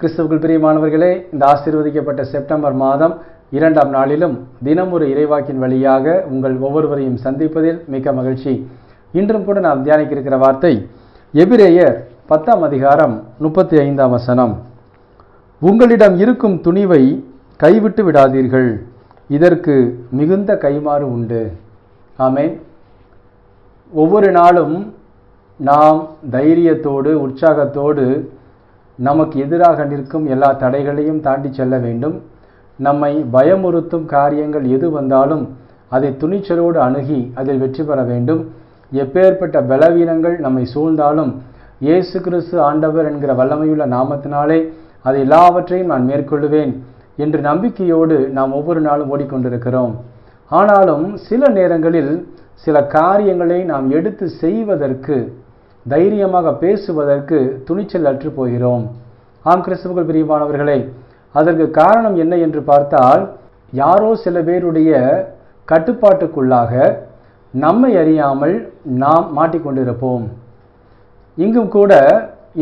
கிறிஸ்துவுக்குள் பிரியமானவர்களே இந்த ஆசீர்வதிக்கப்பட்ட செப்டம்பர் மாதம் இரண்டாம் நாளிலும் தினம் ஒரு இறைவாக்கின் வழியாக உங்கள் ஒவ்வொருவரையும் சந்திப்பதில் மிக்க மகிழ்ச்சி. இன்றும் கூட நாம் தியானிக்க இருக்கிற வார்த்தை எபிரேயர் பத்தாம் அதிகாரம் முப்பத்தி ஐந்தாம் வசனம். உங்களிடம் இருக்கும் துணிவை கைவிட்டு விடாதீர்கள் இதற்கு மிகுந்த கைமாறு உண்டு. ஆமே ஒவ்வொரு நாளும் நாம் தைரியத்தோடு உற்சாகத்தோடு நமக்கு எதிராக நிற்கும் எல்லா தடைகளையும் தாண்டி செல்ல வேண்டும். நம்மை பயமுறுத்தும் காரியங்கள் எது வந்தாலும் அதை துணிச்சலோடு அணுகி அதில் வெற்றி பெற வேண்டும். எப்பேற்பட்ட பலவீனங்கள் நம்மை சூழ்ந்தாலும் இயேசு கிறிஸ்து ஆண்டவர் என்கிற வல்லமையுள்ள நாமத்தினாலே அது எல்லாவற்றையும் நான் மேற்கொள்ளுவேன் என்று நம்பிக்கையோடு நாம் ஒவ்வொரு நாளும் ஓடிக்கொண்டிருக்கிறோம். ஆனாலும் சில நேரங்களில் சில காரியங்களை நாம் எடுத்து செய்வதற்கு தைரியமாக பேசுவதற்கு துணிச்சல் அற்று போகிறோம். ஆம் கிறிஸ்துவுக்குள் பிரியமானவர்களே அதற்கு காரணம் என்ன என்று பார்த்தால் யாரோ சில பேருடைய கட்டுப்பாட்டுக்குள்ளாக நம்மை அறியாமல் நாம் மாட்டிக்கொண்டிருப்போம். இங்கும் கூட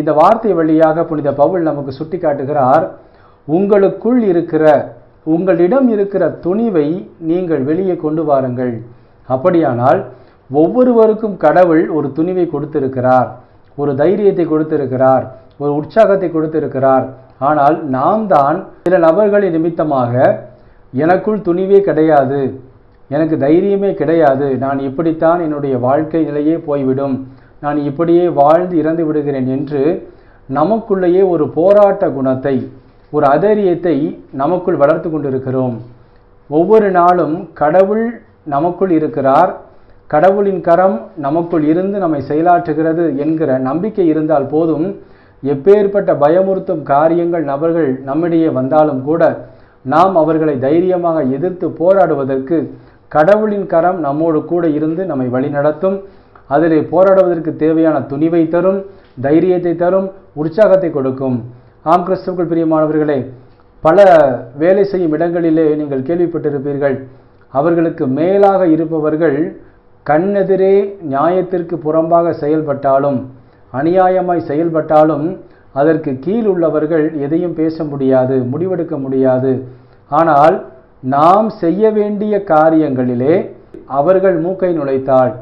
இந்த வார்த்தை வழியாக புனித பவுல் நமக்கு சுட்டி காட்டுகிறார் உங்களுக்குள் இருக்கிற உங்களிடம் இருக்கிற துணிவை நீங்கள் வெளியே கொண்டு வாருங்கள். அப்படியானால் ஒவ்வொருவருக்கும் கடவுள் ஒரு துணிவை கொடுத்திருக்கிறார் ஒரு தைரியத்தை கொடுத்திருக்கிறார் ஒரு உற்சாகத்தை கொடுத்திருக்கிறார். ஆனால் நாம் தான் சில நபர்களின் நிமித்தமாக எனக்குள் துணிவே கிடையாது எனக்கு தைரியமே கிடையாது. நான் இப்படித்தான் என்னுடைய வாழ்க்கை நிலையே போய்விடும். நான் இப்படியே வாழ்ந்து இறந்து விடுகிறேன் என்று நமக்குள்ளேயே ஒரு போராட்ட குணத்தை ஒரு அதரியத்தை நமக்குள் வளர்த்து கொண்டிருக்கிறோம். ஒவ்வொரு நாளும் கடவுள் நமக்குள் இருக்கிறார் கடவுளின் கரம் நமக்குள் இருந்து நம்மை செயலாற்றுகிறது என்கிற நம்பிக்கை இருந்தால் போதும். எப்பேற்பட்ட பயமுறுத்தும் காரியங்கள் நபர்கள் நம்மிடையே வந்தாலும் கூட நாம் அவர்களை தைரியமாக எதிர்த்து போராடுவதற்கு கடவுளின் கரம் நம்மோடு கூட இருந்து நம்மை வழிநடத்தும் அதிலே போராடுவதற்கு தேவையான துணிவை தரும் தைரியத்தை தரும் உற்சாகத்தை கொடுக்கும். ஆம் கிறிஸ்துவுக்குள் பிரியமானவர்களே பல வேலை செய்யும் இடங்களிலே நீங்கள் கேள்விப்பட்டிருப்பீர்கள். அவர்களுக்கு மேலாக இருப்பவர்கள் கண்ணெதிரே நியாயத்திற்கு புறம்பாக செயல்பட்டாலும் அநியாயமாய் செயல்பட்டாலும் அதற்கு கீழ் உள்ளவர்கள் எதையும் பேச முடியாது முடிவெடுக்க முடியாது. ஆனால் நாம் செய்ய வேண்டிய காரியங்களிலே அவர்கள் மூக்கை நுழைத்தாள்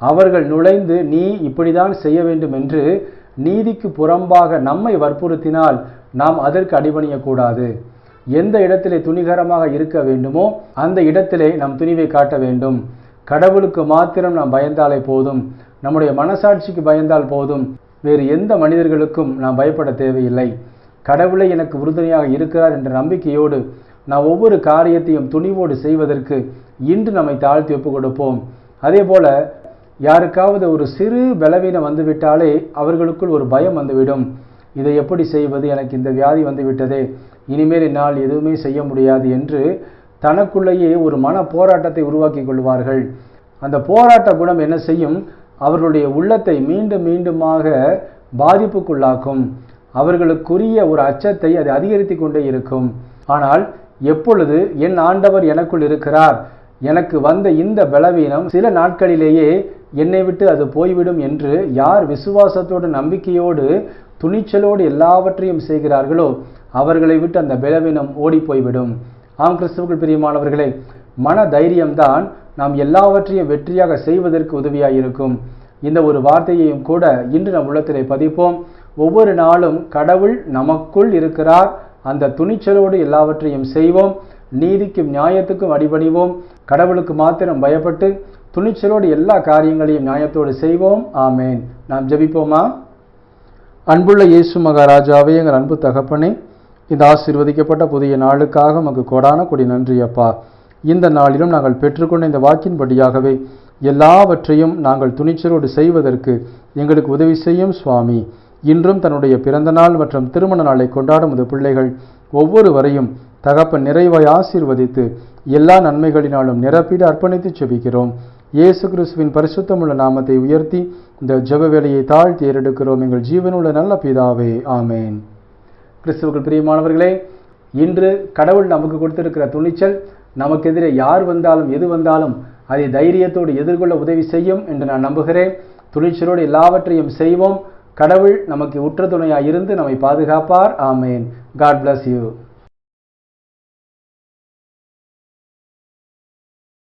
அவர்கள் நுழைந்து நீ இப்படிதான் செய்ய வேண்டும் என்று நீதிக்கு புறம்பாக நம்மை வற்புறுத்தினால் நாம் அதற்கு அடிபணியக்கூடாது. எந்த இடத்திலே துணிகரமாக இருக்க வேண்டுமோ அந்த இடத்திலே நம் துணிவை காட்ட வேண்டும். கடவுளுக்கு மாத்திரம் நாம் பயந்தாலே போதும். நம்முடைய மனசாட்சிக்கு பயந்தால் போதும். வேறு எந்த மனிதர்களுக்கும் நாம் பயப்பட தேவையில்லை. கடவுளை எனக்கு உறுதுணையாக இருக்கிறார் என்ற நம்பிக்கையோடு நாம் ஒவ்வொரு காரியத்தையும் துணிவோடு செய்வதற்கு இன்று நம்மை தாழ்த்தி ஒப்புக் கொடுப்போம். அதே போல யாருக்காவது ஒரு சிறு பலவீனம் வந்துவிட்டாலே அவர்களுக்குள் ஒரு பயம் வந்துவிடும். இதை எப்படி செய்வது? எனக்கு இந்த வியாதி வந்துவிட்டதே. இனிமேல் என்னால் எதுவுமே செய்ய முடியாது என்று தனக்குள்ளேயே ஒரு மன போராட்டத்தை உருவாக்கி கொள்வார்கள். அந்த போராட்ட குணம் என்ன செய்யும்? அவர்களுடைய உள்ளத்தை மீண்டும் மீண்டுமாக பாதிப்புக்குள்ளாக்கும். அவர்களுக்குரிய ஒரு அச்சத்தை அது அதிகரித்து கொண்டே இருக்கும். ஆனால் எப்பொழுது என் ஆண்டவர் எனக்குள் இருக்கிறார்? எனக்கு வந்த இந்த பலவீனம் சில நாட்களிலேயே என்னை விட்டு அது போய்விடும் என்று யார் விசுவாசத்தோடு நம்பிக்கையோடு துணிச்சலோடு எல்லாவற்றையும் செய்கிறார்களோ அவர்களை விட்டு அந்த பலவீனம் ஓடி போய்விடும். ஆம் கிறிஸ்துவுக்குள் பிரியமானவர்களே மன தைரியம்தான் நாம் எல்லாவற்றையும் வெற்றியாக செய்வதற்கு உதவியாக இருக்கும் இந்த ஒரு வார்த்தையையும் கூட இன்று நம் உள்ளத்திலே பதிப்போம். ஒவ்வொரு நாளும் கடவுள் நமக்குள் இருக்கிறார். அந்த துணிச்சலோடு எல்லாவற்றையும் செய்வோம். நீதிக்கும் நியாயத்துக்கும் அடிபணிவோம். கடவுளுக்கு மாத்திரம் பயப்பட்டு துணிச்சலோடு எல்லா காரியங்களையும் நியாயத்தோடு செய்வோம். ஆமேன். நாம் ஜபிப்போமா? அன்புள்ள இயேசு மகாராஜாவே எங்கள் அன்பு தகப்பனே இந்த ஆசீர்வதிக்கப்பட்ட புதிய நாளுக்காக உமக்கு கொடான கொடி நன்றி அப்பா இந்த நாளிலும் நாங்கள் பெற்றுக்கொண்ட இந்த வாக்கின்படியாகவே எல்லாவற்றையும் நாங்கள் துணிச்சலோடு செய்வதற்கு எங்களுக்கு உதவி செய்யும் சுவாமி. இன்றும் தன்னுடைய பிறந்த நாள் மற்றும் திருமண நாளை கொண்டாடும் இந்த பிள்ளைகள் ஒவ்வொருவரையும் தகப்பன் நிறைவாய் ஆசீர்வதித்து எல்லா நன்மைகளினாலும் நிரப்பிட அர்ப்பணித்து செபிக்கிறோம். இயேசு கிறிஸ்துவின் பரிசுத்தமுள்ள நாமத்தை உயர்த்தி இந்த ஜப வேலையை தாழ்த்தி ஏறெடுக்கிறோம். எங்கள் ஜீவனுள்ள நல்ல பிதாவே ஆமேன். கிறிஸ்துவுக்குள் பிரியமானவர்களே இன்று கடவுள் நமக்கு கொடுத்திருக்கிற துணிச்சல் நமக்கு எதிரே யார் வந்தாலும் எது வந்தாலும் அதை தைரியத்தோடு எதிர்கொள்ள உதவி செய்யும் என்று நான் நம்புகிறேன். துணிச்சலோடு எல்லாவற்றையும் செய்வோம். கடவுள் நமக்கு உற்ற துணையாக இருந்து நம்மை பாதுகாப்பார். ஆமேன். God bless you